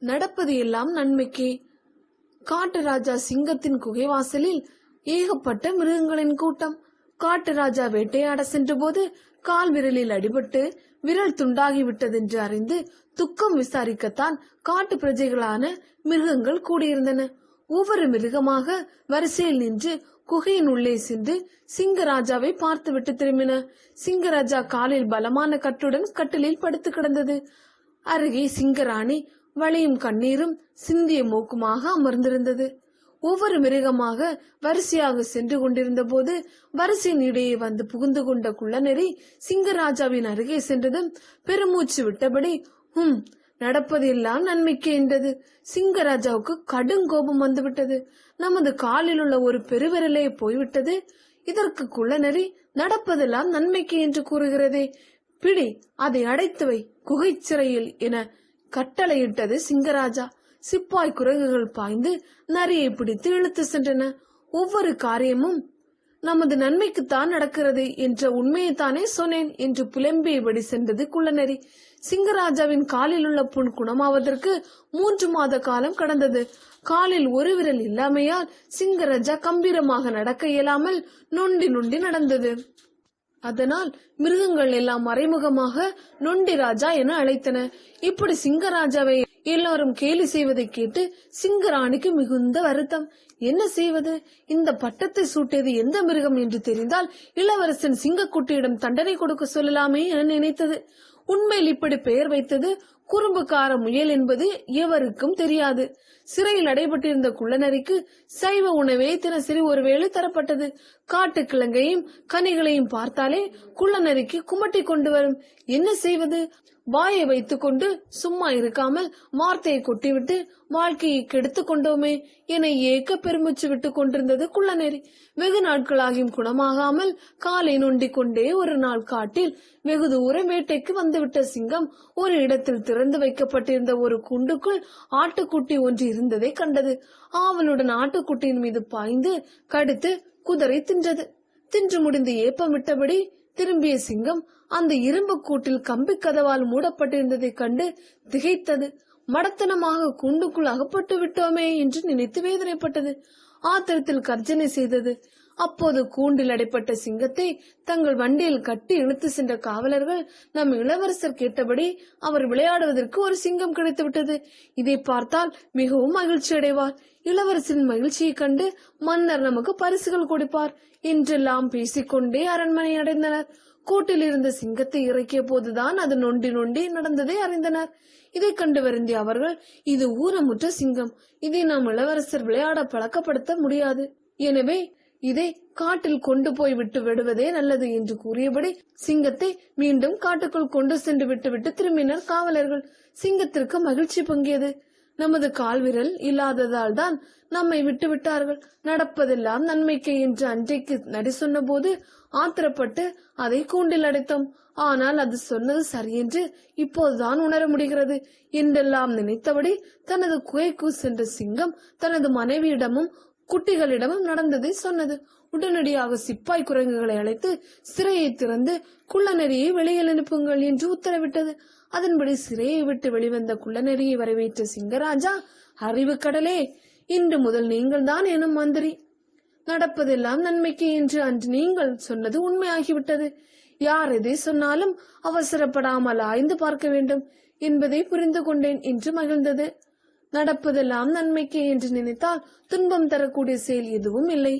நடப்பது எல்லாம் நன்மைக்கே. காட்டு ராஜா சிங்கத்தின் குகைவாசலில் ஏகப்பட்ட மிருகங்களின் கூட்டம். காட்டு ராஜா வேட்டையாட சென்றபோது கால் விரலில் அடிபட்டு விரல் துண்டாகி விட்டதென்று அறிந்து துக்கம் விசாரிக்கத்தான் காட்டு பிரஜைகளான மிருகங்கள் கூடியிருந்தன. ஒவ்வொரு மிருகமாக வரிசையில் நின்று குகையின் உள்ளே சென்று சிங்கராஜாவை பார்த்துவிட்டு திரும்பின. சிங்கராஜா காலில் பலமான கட்டுடன் கட்டிலில் படுத்து கிடந்தது. அருகே சிங்கராணி வழியும் கண்ணீரும் சிந்திய மூக்குமாக அமர்ந்திருந்தது. ஒவ்வொரு மிருகமாக வரிசையாக சென்று கொண்டிருந்த போது வரிசையின் இடையே வந்து புகுந்து கொண்ட குள்ளநெறி சிங்கராஜாவின் அருகே சென்றதும் பெருமூச்சு விட்டபடி ஹும் நடப்பது எல்லாம் நன்மைக்கு என்றது. சிங்கராஜாவுக்கு கடும் கோபம் வந்துவிட்டது. நமது காலில் உள்ள ஒரு பெருவிரலே போய்விட்டது. இதற்கு குள்ளநெறி நடப்பதெல்லாம் நன்மைக்கு என்று கூறுகிறதே. பிடி அதை அடைத்து வை குகைச்சிறையில் என கட்டளையிட்டது சிங்கராஜா. சிப்பாய் குரங்குகள் பாய்ந்து நரியை பிடித்து இழுத்து சென்றன. ஒவ்வொரு காரியமும் நமது நன்மைக்குத்தான் நடக்கிறது என்ற உண்மையைத்தானே சொன்னேன் என்று புலம்பியபடி சென்றது குள்ளநரி. சிங்கராஜாவின் காலில் உள்ள புண் குணமாவதற்கு மூன்று மாத காலம் கடந்தது. காலில் ஒரு விரல் இல்லாமையால் சிங்கராஜா கம்பீரமாக நடக்க இயலாமல் நொண்டி நொண்டி நடந்தது. அதனால் மிருகங்கள் எல்லாம் மறைமுகமாக நொண்டி ராஜா என அழைத்தன. இப்படி சிங்கராஜாவை எல்லாரும் கேலி செய்வதை கேட்டு சிங்கராணிக்கு மிகுந்த வருத்தம். என்ன செய்வது? இந்த பட்டத்தை சூட்டியது எந்த மிருகம் என்று தெரிந்தால் இளவரசன் சிங்கக்குட்டியிடம் தண்டனை கொடுக்க சொல்லலாமே என நினைத்தது. உண்மையில் இப்படி பெயர் வைத்தது குறும்புக்கார முயல் என்பது எவருக்கும் தெரியாது. சிறையில் அடைபட்டிருந்த குள்ளநரிக்கு சைவ உணவே தினசரி ஒருவேளை தரப்பட்டது. காட்டுக்கிழங்கையும் கனிகளையும் பார்த்தாலே குள்ளநரிக்கு குமட்டி கொண்டு வரும். என்ன செய்வது? வாயை வைத்துக்கொண்டு சும்மா இருக்காமல் வார்த்தையை கொட்டிவிட்டு வாழ்க்கையை கெடுத்து கொண்டோமே என ஏக்க பெருமிச்சு விட்டு கொண்டிருந்தது குள்ளநெறி வெகு நாட்களாகியும் குணமாகாமல் காலை நொண்டிக் கொண்டே ஒரு நாள் காட்டில் வெகு தூரம் வேட்டைக்கு வந்துவிட்ட சிங்கம் ஒரு இடத்தில் திறந்து வைக்கப்பட்டிருந்த ஒரு குண்டுக்குள் ஆட்டுக்குட்டி ஒன்று இருந்ததை கண்டது. ஆவலுடன் ஆட்டுக்குட்டியின் மீது பாய்ந்து கடித்து குதிரை தின்றது. தின்று முடிந்து ஏப்பமிட்டபடி திரும்பிய சிங்கம் அந்த இரும்பு கூட்டில் கம்பி கதவால் மூடப்பட்டிருந்ததைக் கண்டு திகைத்தது. மடத்தனமாக கூண்டுக்குள் அகப்பட்டு விட்டோமே என்று நினைத்து வேதனைப்பட்டது. ஆத்திரத்தில் கர்ஜனை செய்தது. அப்போது கூண்டில் அடைப்பட்ட சிங்கத்தை தங்கள் வண்டியில் கட்டி இழுத்து சென்ற காவலர்கள் நம் இளவரசர் கேட்டபடி அவர் விளையாடுவதற்கு ஒரு சிங்கம் கிடைத்துவிட்டது. இதை பார்த்தால் மிகவும் மகிழ்ச்சி அடைவார். இளவரசரின் மகிழ்ச்சியைக் கண்டு மன்னர் நமக்கு பரிசுகள் கொடுப்பார் என்றெல்லாம் பேசிக்கொண்டே அரண்மனை அடைந்தனர். கூட்டில் இருந்த சிங்கத்தை இறக்கிய போதுதான் அது நொண்டி நொண்டி நடந்ததை அறிந்தனர். இதை கண்டு வருந்திய அவர்கள் இது ஊனமுற்ற சிங்கம். இதை நாம் இளவரசர் விளையாட பழக்கப்படுத்த முடியாது. எனவே இதை காட்டில் கொண்டு போய் விட்டு விடுவதே நல்லது என்று கூறியபடி சிங்கத்தை மீண்டும் காட்டுக்குள் கொண்டு சென்று விட்டுவிட்டு திரும்பினர் காவலர்கள். சிங்கத்திற்கு மகிழ்ச்சி பொங்கியது. நமது கால்விரல் இல்லாததால் தான் நம்மை விட்டு விட்டார்கள் நடப்பதெல்லாம் நன்மைக்கு என்று அன்றைக்கு நடி சொன்னபோது ஆத்திரப்பட்டு அதை கூண்டில் அடைத்தோம். ஆனால் அது சொன்னது சரியென்று இப்போதுதான் உணர முடிகிறது. என்றெல்லாம் நினைத்தபடி தனது குகைக்கு சென்ற சிங்கம் தனது மனைவியிடமும் குட்டிகளிடமும் நடந்ததை சொன்னது. உடனடியாக சிப்பாய் குரங்குகளை அழைத்து சிறையை திறந்து குள்ளநெறியை வெளியில் அனுப்புங்கள் என்று உத்தரவிட்டது. அதன்படி சிறையை விட்டு வெளிவந்த குள்ளநெறியை வரவேற்ற சிங்கராஜா அறிவு கடலே இன்று முதல் நீங்கள்தான் எனும் மந்திரி. நடப்பதெல்லாம் நன்மைக்கு என்று அன்று நீங்கள் சொன்னது உண்மையாகிவிட்டது. யார் எதை சொன்னாலும் அவசரப்படாமல் ஆய்ந்து பார்க்க வேண்டும். என்பதை புரிந்து கொண்டேன் என்று மகிழ்ந்தது. நடப்பதெல்லாம் நன்மைக்கே என்று நினைத்தால் துன்பம் தரக்கூடிய செயல் எதுவும் இல்லை.